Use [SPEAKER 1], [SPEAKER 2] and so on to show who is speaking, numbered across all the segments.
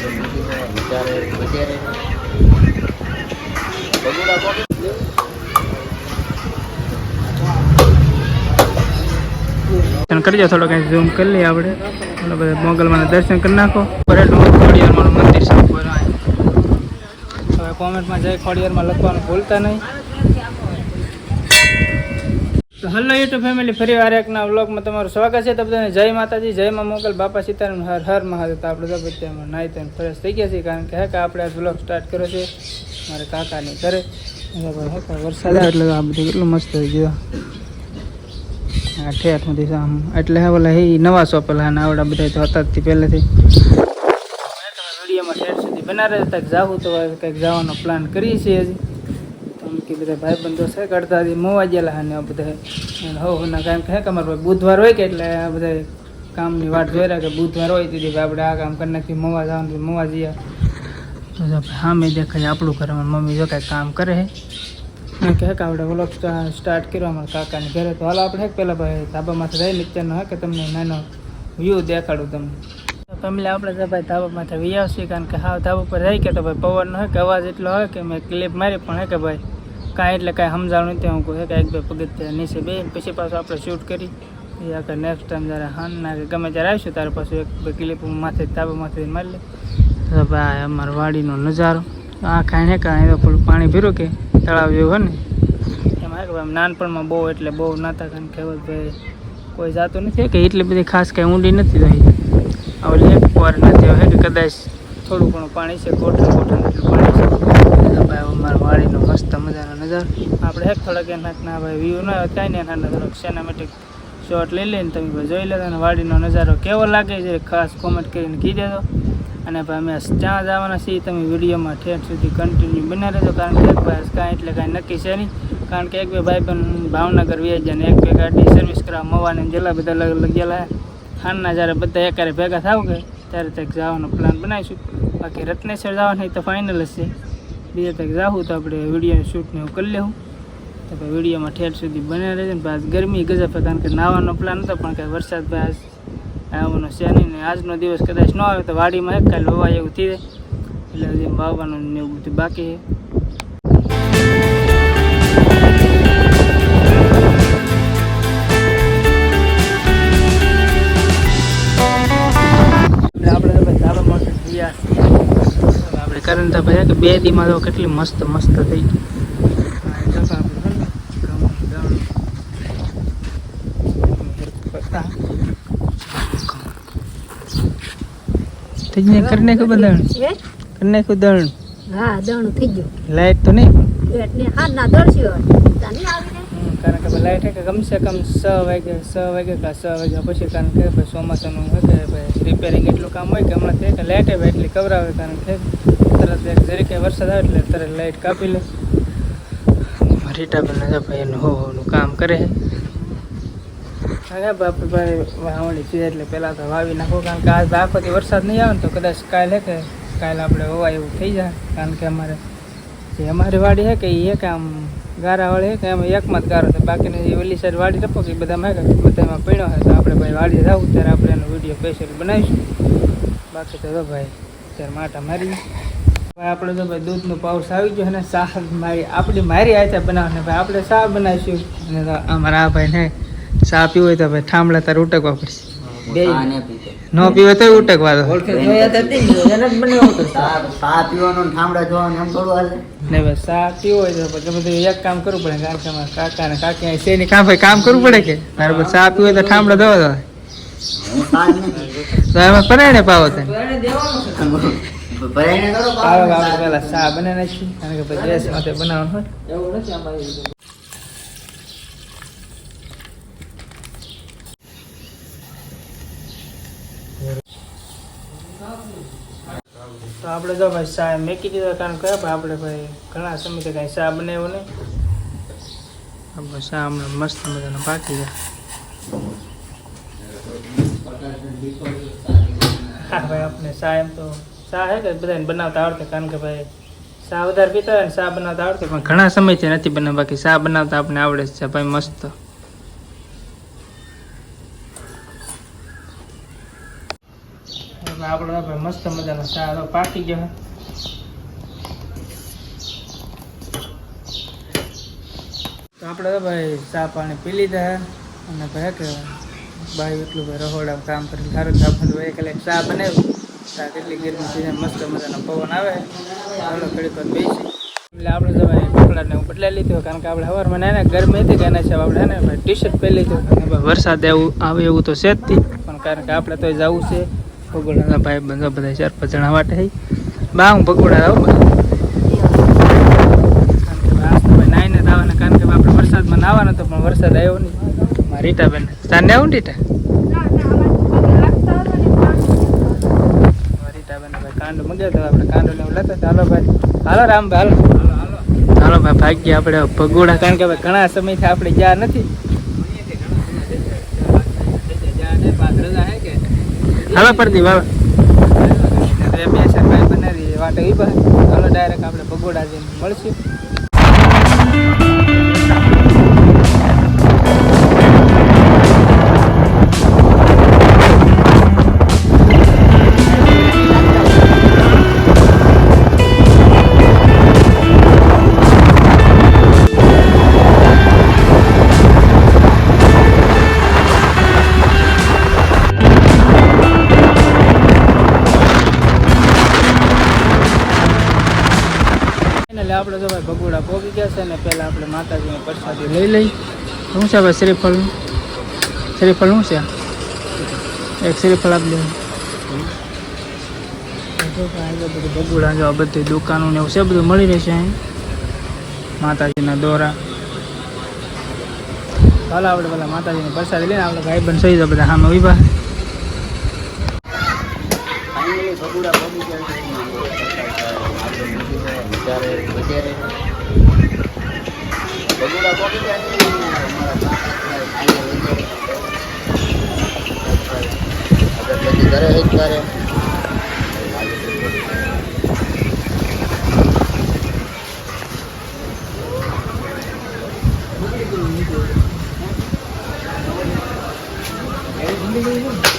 [SPEAKER 1] કોક
[SPEAKER 2] દર્શન કરજો થોડો કંઈ ઝૂમ કરી લઈએ આપણે. થોડા બધા મોગલમાં દર્શન કરી નાખો. ખોડિયારમાંનું મંદિર છે. હવે કોમેન્ટમાં જય ખોડિયારમાં લખવાનું ભૂલતા નહીં. તો હલો યુટ્યુબ ફેમિલી, ફરી વાર એકના વ્લોગમાં તમારું સ્વાગત છે. તો બધાને જય માતાજી, જય માં મોકલ બાપા સીતારામ હર હર મહાદેવ. તો આપણે તો અત્યારમાં નાહી ધોઈને ફ્રેશ થઈ ગયા છીએ, કારણ કે હે કે આપણે આ વ્લોગ સ્ટાર્ટ કર્યો છે મારે કાકાની ઘરે. હે વરસાદ આવે એટલે આ બધું કેટલું મસ્ત થઈ ગયું. આ ઠેઠમાંથી આમ. એટલે હવે ઓલા એ નવા સોંપેલા પેલા આવડા બધા તો હતા જ પહેલેથી. વિડીયોમાં ઠેઠ સુધી બનાવે તક જાવું તો કંઈક જવાનો પ્લાન કરીએ છીએ હજી. કે બધા ભાઈબંધો છે કરતા મોવા ગયેલા અને આ બધા હો હો ના કારણ કે હે અમારે ભાઈ બુધવાર હોય કે એટલે આ બધા કામની વાટ જોઈ રહ્યા કે બુધવાર હોય તેથી આપણે આ કામ કરી નાખી મોવા જવાનું મોવા જઈએ. તો સામે દેખાય, આપણું ઘરમાં મમ્મી જો કાંઈ કામ કરે છે મેં કહે કે આપણે વ્લોગ સ્ટાર્ટ કર્યો અમારા કાકાની ઘરે. તો હાલો આપણે હે પહેલાં ભાઈ ધાબામાંથી રહી નીચેનો હે કે તમને નાનો વ્યૂ દેખાડું તમને. ફેમિલી આપણે તો ભાઈ ધાબા માથે વી કારણ કે હા ધાબા પર રહી કે તો ભાઈ પવનનો હોય કે અવાજ એટલો હોય કે મેં ક્લિપ મારી પણ હે કે ભાઈ. કાંઈ એટલે કાંઈ સમજાણું નથી, હું કહે હે કે એક બે પગથિયા નીચે બે. પછી પાછું આપણે શૂટ કરી. એ આગળ નેક્સ્ટ ટાઈમ જ્યારે હાનના કે ગમે ત્યારે આવીશું, ત્યારે પાછું એક બે ક્લિપ માથે તાબામાંથી માથે મારી લે તો ભાઈ અમારા વાડીનો નજારો. આ કાંઈ ને કાંઈ તો થોડું પાણી ભીરું કે તળાવ જેવું હોય ને. એમાં કે ભાઈ નાનપણમાં બહુ એટલે બહુ નાતા કારણ કે ભાઈ કોઈ જાતું નથી. કે એટલી બધી ખાસ કાંઈ ઊંડી નથી રહી. હવે લેક પર નથી, હવે કદાચ થોડું ઘણું પાણી છે કોઠણ કોઠણ એટલું પાણી છે. અમારા વાડીનો મસ્ત મજાનો નજારો. આપણે એક થોડાક એના ભાઈ વ્યૂ ના કાંઈ ને એના થોડોક સિનેમેટિક શોટ લઈ લઈને તમે જોઈ લેતા અને વાડીનો નજારો કેવો લાગે છે ખાસ કોમેન્ટ કરીને કહી દેજો. અને ભાઈ અમે ત્યાં જવાના છીએ તમે વિડીયોમાં ઠેઠ સુધી કન્ટિન્યુ બના રહેજો, કારણ કે એક ભાઈ કાંઈ એટલે કાંઈ નક્કી છે નહીં. કારણ કે એક બે ભાઈ પણ ભાવનગર વ્યાજ અને એક બે ગાડી સર્વિસ કરવા મવાને જેલા બધા લગ લગેલા ખાનના જ્યારે બધા એકારે ભેગા થાવ કે ત્યારે તક જવાનો પ્લાન બનાવીશું. બાકી રત્નેશ્વર જવાનું તો ફાઇનલ જ છે. બીજા તક જાઉં તો આપણે વીડિયો શૂટને એવું કરી લેવું તો ભાઈ વિડીયોમાં ઠેઠ સુધી બને રહેશે ને પાછ ગરમી ગજબ કારણ કે નાવાનો પ્લાન હતો, પણ કાંઈ વરસાદ ભાઈ આજ આવવાનો છે નહીં ને આજનો દિવસ કદાચ ન આવે તો વાડીમાં એક કાલે વવાય એવું થઈ જાય. એટલે હજી વાવવાનું ને એવું બધું બાકી છે. આપણે કરણ તો ભાઈ કે બે દીમાં તો કેટલી મસ્ત મસ્ત થઈ ગઈ. થઈ જાય કરી નાખ્યું બધાણ
[SPEAKER 3] હે?
[SPEAKER 2] કરી
[SPEAKER 3] હા દણ થઈ ગયું.
[SPEAKER 2] લાઈટ તો નહીં?
[SPEAKER 3] એટલે હા ના દળશ્યો તને આવી
[SPEAKER 2] હમ, કારણ કે લાઈટ હે કે કમસે કમ છ વાગે છ વાગે કે છ વાગ્યા પછી કારણ કે ભાઈ ચોમાસાનું હોય કે ભાઈ રિપેરિંગ એટલું કામ હોય કે હમણાં તે કે લાઈટ ભાઈ એટલી કવરાવે કારણ કે તરત એક જરીકે વરસાદ આવે એટલે તરત લાઈટ કાપી લે. રીટા બેન છે ભાઈ એનું હો હોનું કામ કરે હા બાપ ભાઈ વાવણી છે એટલે પહેલાં તો વાવી નાખો કારણ કે આજ આખોથી વરસાદ નહીં આવે ને તો કદાચ કાલે કે કાલે આપણે હોવા એવું થઈ જાય કારણ કે અમારે જે અમારી વાડી છે કે એ કે આમ ગારાવાળી છે કે એમાં એકમાં જ ગારો છે. બાકીની જે ઓલી સાઈડ વાડી ટપો કે બધામાં કે બધામાં પીણો છે. તો આપણે ભાઈ વાડી જવું ત્યારે આપણે એનો વીડિયો સ્પેશિયલ બનાવીશું. બાકી તો ભાઈ ત્યારે માટા મારી ભાઈ આપણે તો ભાઈ દૂધનું પાઉસ આવી ગયો અને શાહ મારી આપણી મારી હાથે બનાવને ભાઈ આપણે શાહ બનાવીશું. અને અમારા આ ભાઈ ને શાહ પીવો હોય તો ભાઈ ઠામડા તારે ઉટકવા પડશે. ન પીવે તો ઉટકવા દો.
[SPEAKER 1] સા પીવાનું ને ઠામડા જોવાનું એમ થોડું હાલે.
[SPEAKER 2] ને બસ શા પીવો હોય તો પછી બધું એક કામ કરવું પડે કારણ કે અમારા કાકા ને કાકી છે કામ ભાઈ કામ કરવું પડે કે? તારે પછી શા પીવો હોય તો ઠામડા દો. તો એમાં પરાણે પાવો
[SPEAKER 1] કરો
[SPEAKER 2] આવો આપણે પહેલા શા બને નાખી કારણ કે પછી ગેસ માટે બનાવવાનું હોય. તો આપણે જો ભાઈ શા મેકી દીધો કારણ કે આપણે ભાઈ ઘણા સમયથી કાંઈ શા બનાવ્યો નહીં. આપણે શા હમણાં મસ્ત મજાનો પાકી જાય હા ભાઈ આપણે શા એમ તો શા હે કે બધાને બનાવતા આવડતે? કારણ કે ભાઈ શા વધારે પીતા હોય ને શા બનાવતા આવડતે? પણ ઘણા સમયથી નથી બનાવ બાકી શા બનાવતા આપણે આવડે છે ભાઈ મસ્ત. આપણે મસ્ત મજાનો સારો પાકી ગયો તો આપણે ભાઈ ચા પાણી પી લીધા હે. અને ભાઈ કે ભાઈ એટલું ભાઈ રહોડામાં કામ કરીને સારું ચા પણ ભાઈ કલાક ચા બનાવ્યું. કેટલી ગરમી છે મસ્ત મજાનો પવન આવે. ચાલો ઘડીક પર બેસી. એટલે આપણે જવાય કપડાને હું બદલાઈ લીધો કારણ કે આપણે સવારમાં નાના ગરમી હતી કે એના છે આપણે ને ભાઈ ટી શર્ટ પહેરી લીધું અને ભાઈ વરસાદ એવું આવે એવું તો છે જ પણ કારણ કે આપણે તો જવું છે. ભગોડાના ભાઈ બંધો બધા ચાર પાંચ જણા માટે બા હું ભગોડા આવું કારણ કે નાઈને આવવાના કારણ કે આપણે વરસાદમાં નાવાનો તો પણ વરસાદ આવ્યો નહીં. રીટાબેન તાને આવું રીટા રીટાબેન મગ્યો તો ચાલો ભાઈ. હાલો રામભાઈ, હાલો. હાલો ભાઈ, ભાગ્ય આપણે ભગોડા, કારણ કે ભાઈ ઘણા સમયથી આપણે જ્યાં નથી. હાલો પરદી બાબા વાટે હાલો ડાયરેક્ટ આપણે ભગોડા જઈને મળશું. ભગોડા પોગી ગયા છે ને પહેલાં આપણે માતાજીની પ્રસાદી લઈ લઈ. શું છે ભાઈ શ્રીફળ? શ્રીફળ શું છે? એક શ્રીફળ આપી દેવું બધું ભગોડા જો બધી દુકાનો ને એવું છે બધું મળી રહેશે અહીં. માતાજીના દોરા. હાલો આપણે પેલા માતાજીની પ્રસાદી લઈને આપણે ભાઈ બંધ સહી બધા સામે ઊભા
[SPEAKER 1] ફાઇનલી ભગુડા પહોંચી ગયા છે વધારે. આગળ પછી ઘરે જ કરે
[SPEAKER 2] ડાયરેક્ટ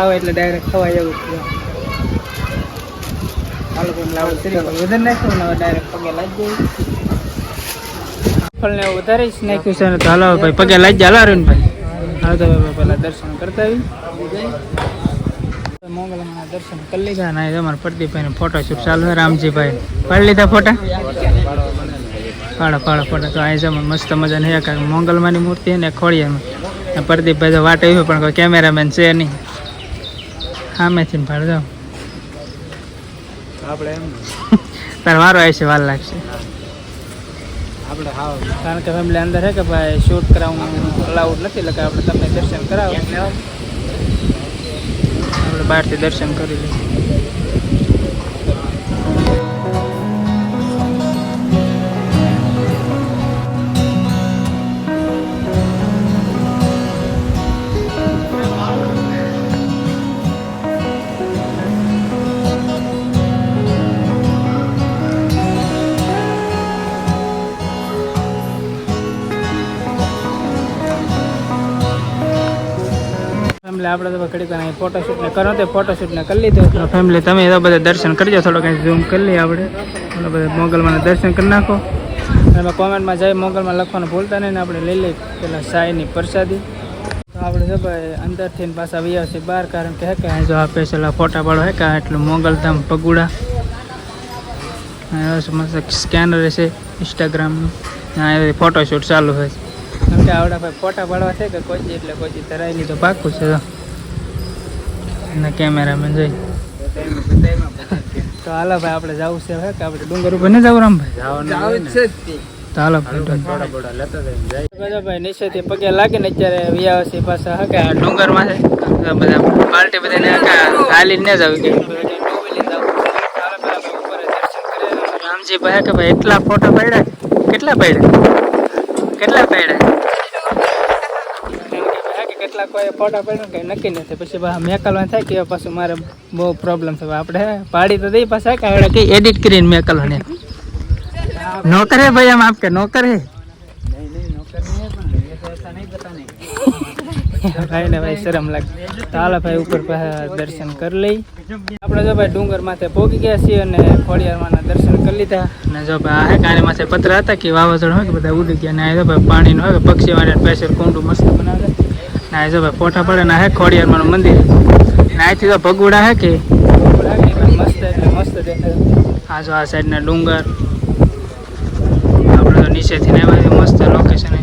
[SPEAKER 2] ખાવા એટલે ડાયરેક્ટ ખવાય એવું છે. નાખ્યું ને ડાયરેક્ટ ભાઈ પગે લીધા ચાલુ છે, રામજીભાઈ. પાડી લીધા ફોટા પાડો પાડો ફોટા તો જમા મસ્ત મજાની એક મોંગલમાંની મૂર્તિ ને ખોડિયામાં ને પ્રદીપભાઈ વાટ આવ્યું, પણ કોઈ કેમેરામેન છે નહીં. સામેથી પાડ જાઓ.
[SPEAKER 1] આપણે એમ.
[SPEAKER 2] તાર વારો આવશે વાર લાગશે.
[SPEAKER 1] આપણે હાવ.
[SPEAKER 2] કારણ કે ફેમિલી અંદર છે કે ભાઈ શૂટ કરાવવાનું અલાઉડ નથી એટલે કે આપણે તમને દર્શન કરાવો. આપણે બહારથી દર્શન કરી લઈએ. આપણે તો ઘડીક અહીં ફોટોશૂટ ને કરો તે ફોટોશૂટ ને કરી લીધો. ફેમિલી તમે તો બધા દર્શન કરજો થોડો કંઈ ઝૂમ કરી લઈએ આપણે. થોડો બધા મોગલમાં દર્શન કરી નાખો. અને કોમેન્ટમાં જઈ મોગલમાં લખવાનું ભૂલતા નહીં ને આપણે લઈ લઈએ પેલા સાઈની પ્રસાદી. તો આપણે જો ભાઈ અંદરથી પાછા વી આવશે બહાર કારણ કે હે કે જો આ સ્પેશિયલ ફોટા પાડો હે કે એટલું મોગલધામ પગુડા. મસ્ત સ્કેનર છે ઇન્સ્ટાગ્રામનું હા ફોટોશૂટ ચાલુ હોય છે. કારણ કે આવડા ભાઈ ફોટા પાડવા છે કે કોઈ એટલે કોઈ ધરાય નહીં તો પાકું છે. તો અને કેમેરામેન જોઈ. તો હાલો ભાઈ આપણે જવું છે કે આપણે ડુંગર ઉપર નહીં જવું રામભાઈ? તો. હાલો ભાઈ ભાઈ નીચેથી પગે લાગે ને અત્યારે વિયાવસી પાછા હકે આ ડુંગરમાં છે. તો બધા પાર્ટી બધાને હાલી ન જવું કે. રામજી ભાઈ કે ભાઈ એટલા ફોટા પાડ્યા? કેટલા પડ્યા? કેટલા પડ્યા? કેટલા કોઈ ફોટા પડ્યો કંઈ નક્કી નથી. પછી મેકલવાનું થાય કે પાછું મારે બહુ પ્રોબ્લેમ થયો આપણે પાડી તો દઈ પાછા આપણે કઈ એડિટ કરીને મેકલવાને. નોકર ભાઈ, આમ આપકે નોકર હે? ભાઈ ને ભાઈ શરમ લાગે. તાલા ભાઈ, ઉપર દર્શન કરી લઈ. આપણે જો ભાઈ ડુંગર માથે પોગી ગયા છીએ અને ખોડિયારમાંના દર્શન કરી લીધા. અને જો ભાઈ, આ કારે માથે પત્ર હતા કે વાવાઝોડું હોય કે બધા ઉડી ગયા ને આ ભાઈ પાણીનું હોય પક્ષી વાળા સ્પેશિયલ કુંડું મસ્ત બનાવે ને જો ભાઈ પોઠા પડે ના હે ખોડિયારમાંનું મંદિર. ને અહીંથી તો ભગુડા હે કે? મસ્ત એટલે મસ્ત આ જો આ સાઈડના ડુંગર. આપણે તો નીચેથી ને મસ્ત લોકેશન હે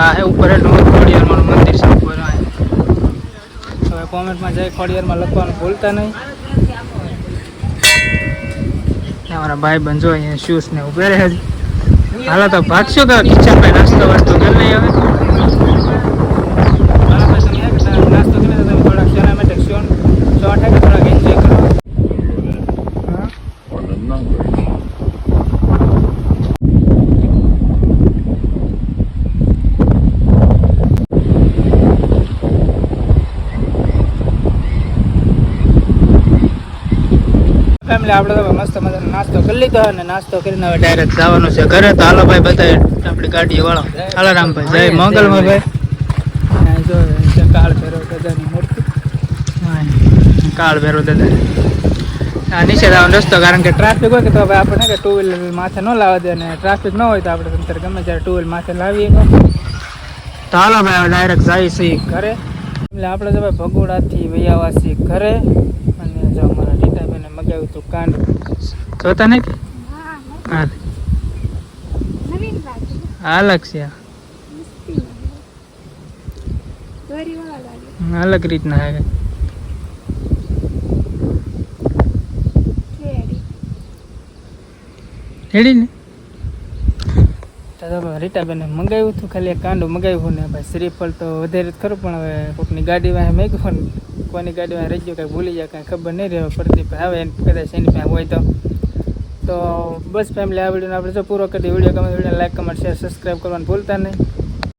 [SPEAKER 2] આ ઉપર ડુંગર મંદિર હે. હવે કોમેન્ટમાં જઈ ખોડિયારમાં લખવાનું ભૂલતા નહીં ને અમારા ભાઈ બંધો અહીંયા શૂઝ ને ઉભે રહે હાલો તો ભાગશું કે ખીચા ભાઈ નાસ્તો વાસ્તો કરી લઈએ હવે હાલો ભાઈ તમે હે કે તમે નાસ્તો કરી તો તમે થોડાક સિનેમેટિક શોટ શોટ હે કે થોડાક એન્જોય કરો હા ફેમિલી આપણે તો મસ્ત મજાનો નાસ્તો કરી લીધો અને નાસ્તો કરીને હવે ડાયરેક્ટ જવાનું છે ઘરે. તો હાલો ભાઈ બતાવે આપણી ગાડી વાળો હાલો રામભાઈ. જય મંગલમાં ભાઈ. જો કાળ ભૈરવ દાદાની મૂર્તિ. કાળ ભેરો દાદા. નીચે જવાનો રસ્તો કારણ કે ટ્રાફિક હોય કે તો ભાઈ આપણે કે ટુ વ્હીલર માથે ન લાવવા દે અને ટ્રાફિક ન હોય તો આપણે અંતર ગમે ત્યારે ટુ વ્હીલ માથે લાવીએ તો હાલો ભાઈ ડાયરેક્ટ જઈએ છીએ ઘરે. એટલે આપણે તો ભાઈ ભગોડાથી વૈયાવા છીએ ઘરે. રીટાબેને મગાવ્યું હતું કાંડ જોતા નહીં કે? હા
[SPEAKER 3] નવીન લાગે
[SPEAKER 2] આ અલગ છે. અલગ રીતના હે.
[SPEAKER 3] રેડી
[SPEAKER 2] ને? તો તો મંગાવ્યું હતું ખાલી એક કાંડું મંગાવ્યું ને ભાઈ શ્રીફળ તો વધારે જ ખરું પણ હવે કોઈકની ગાડી મેં મેગ્યું ને કોની ગાડી વાંહે રહી કાંઈ ભૂલી જાય, કાંઈ ખબર નહીં રહે પ્રદીપ આવે કદાચ એની પાસે હોય તો. તો બસ ફેમિલી આ વિડીયોને આપણે જો પૂરો કરી વીડિયો ગમે video like comment share subscribe કરવાનું ભૂલતા નહીં.